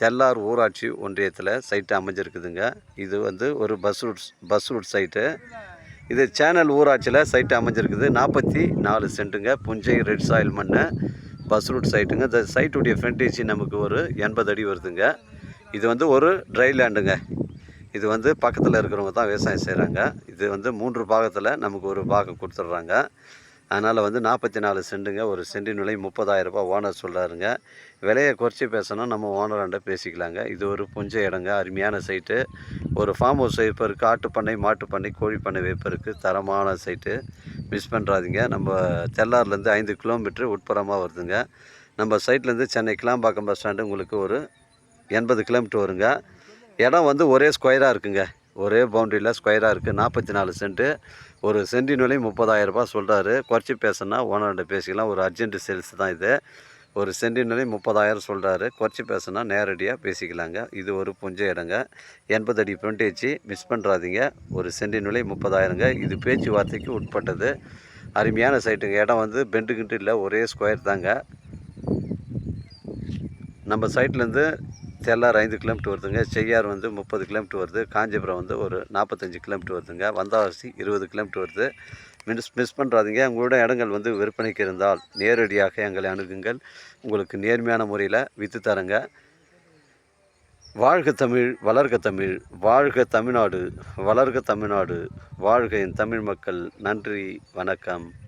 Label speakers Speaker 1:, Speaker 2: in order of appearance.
Speaker 1: தெல்லார் ஊராட்சி ஒன்றியத்தில் சைட்டு அமைஞ்சிருக்குதுங்க. இது வந்து ஒரு bus route bus route site இது சேனல் ஊராட்சியில் சைட்டு அமைஞ்சிருக்குது. நாற்பத்தி நாலு சென்ட்டுங்க. புஞ்சை ரெட் சாயில் மண்ணு பஸ் ரூட் சைட்டுங்க இந்த சைட்டுடைய ஃப்ரண்டேஜ் நமக்கு ஒரு எண்பது அடி வருதுங்க. இது வந்து ஒரு ட்ரை லேண்டுங்க இது வந்து பக்கத்தில் இருக்கிறவங்க தான் விவசாயம் செய்கிறாங்க இது வந்து மூன்று பாகத்தில் நமக்கு ஒரு பாகம் கொடுத்துட்றாங்க. அதனால் வந்து நாற்பத்தி நாலு சென்ட்டுங்க ஒரு சென்டின் விலை முப்பதாயிரம் ரூபாய் ஓனர் சொல்கிறாருங்க விலையை குறைச்சி பேசணும் நம்ம ஓனராண்ட பேசிக்கலாங்க. இது ஒரு புஞ்ச இடங்க அருமையான சைட்டு ஒரு ஃபார்ம் ஹவுஸ் வைப்பருக்கு ஆட்டு பண்ணை மாட்டு பண்ணை கோழி பண்ணை வைப்பருக்கு தரமான சைட்டு மிஸ் பண்ணுறாதீங்க நம்ம தெல்லார்லேருந்து ஐந்து கிலோமீட்டர் உட்புறமாக வருதுங்க. நம்ம சைட்லேருந்து சென்னை கிளாம்பாக்கம் பஸ் ஸ்டாண்டு உங்களுக்கு ஒரு எண்பது கிலோமீட்டர் வருங்க. இடம் வந்து ஒரே ஸ்கொயராக இருக்குங்க. ஒரே பவுண்டரியில் ஸ்கொயராக இருக்குது நாற்பத்தி நாலு சென்ட்டு ஒரு சென்டின் விலை முப்பதாயிரம் ரூபாய் சொல்கிறாரு குறைச்சி பேசுனா ஓனர்கிட்ட பேசிக்கலாம். ஒரு அர்ஜென்ட் சேல்ஸ் தான் இது. ஒரு சென்டின் விலை முப்பதாயிரம் சொல்கிறாரு குறைச்சி பேசுனா நேரடியாக பேசிக்கலாங்க. இது ஒரு புஞ்ச இடங்க. எண்பது அடி ஃப்ரண்டேஜ் மிஸ் பண்ணுறாதீங்க ஒரு சென்டின் விலை முப்பதாயிரங்க. இது பேச்சுவார்த்தைக்கு உட்பட்டது. அருமையான சைட்டுங்க இடம் வந்து பெண்டு கிண்டு இல்லை. ஒரே ஸ்கொயர் தாங்க. நம்ம சைட்லேருந்து தெல்லார் ஐந்து கிலோமீட்டர் வருதுங்க. செய்யார் வந்து முப்பது கிலோமீட்டர் வருது. காஞ்சிபுரம் வந்து ஒரு நாற்பத்தஞ்சு கிலோமீட்டர் வருதுங்க. வந்தாவாசி இருபது கிலோமீட்டர் வருது. மிஸ் மிஸ் பண்ணுறாதீங்க உங்களோட இடங்கள் வந்து விற்பனைக்கு இருந்தால் நேரடியாக எங்களை அணுகுங்கள். உங்களுக்கு நேர்மையான முறையில் விற்று தரங்க. வாழ்க தமிழ் வளர்க தமிழ் வாழ்க தமிழ்நாடு வளர்க தமிழ்நாடு வாழ்க என் தமிழ் மக்கள். நன்றி வணக்கம்.